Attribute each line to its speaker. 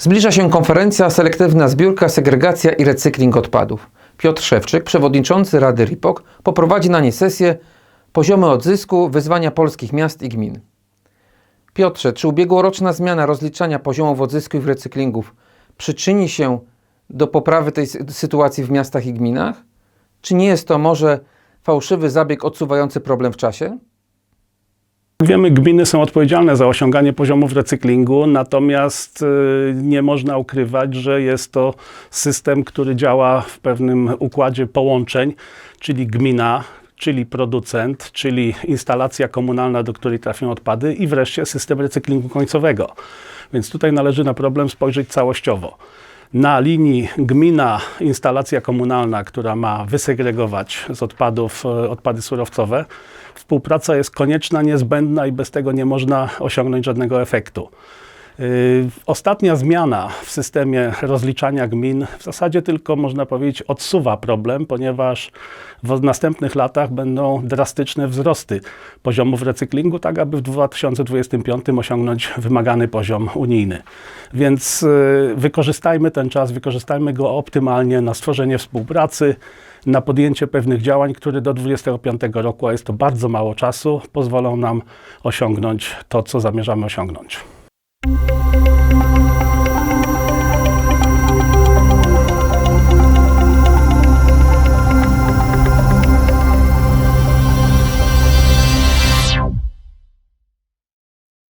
Speaker 1: Zbliża się konferencja Selektywna zbiórka, segregacja i recykling odpadów. Piotr Szewczyk, przewodniczący Rady RIPOK, poprowadzi na niej sesję Poziomy odzysku, wyzwania polskich miast i gmin. Piotrze, czy ubiegłoroczna zmiana rozliczania poziomów odzysku i recyklingów przyczyni się do poprawy tej sy- sytuacji w miastach i gminach? Czy nie jest to może fałszywy zabieg odsuwający problem w czasie?
Speaker 2: Wiemy, gminy są odpowiedzialne za osiąganie poziomów recyklingu, natomiast y, nie można ukrywać, że jest to system, który działa w pewnym układzie połączeń, czyli gmina, czyli producent, czyli instalacja komunalna, do której trafią odpady i wreszcie system recyklingu końcowego. Więc tutaj należy na problem spojrzeć całościowo. Na linii gmina, instalacja komunalna, która ma wysegregować z odpadów e, odpady surowcowe, współpraca jest konieczna, niezbędna i bez tego nie można osiągnąć żadnego efektu. Yy, Ostatnia zmiana w systemie rozliczania gmin w zasadzie tylko można powiedzieć odsuwa problem, ponieważ w następnych latach będą drastyczne wzrosty poziomów recyklingu, tak aby w 2025 osiągnąć wymagany poziom unijny. Więc yy, wykorzystajmy ten czas, wykorzystajmy go optymalnie na stworzenie współpracy, na podjęcie pewnych działań, które do 2025 roku, a jest to bardzo mało czasu, pozwolą nam osiągnąć to, co zamierzamy osiągnąć.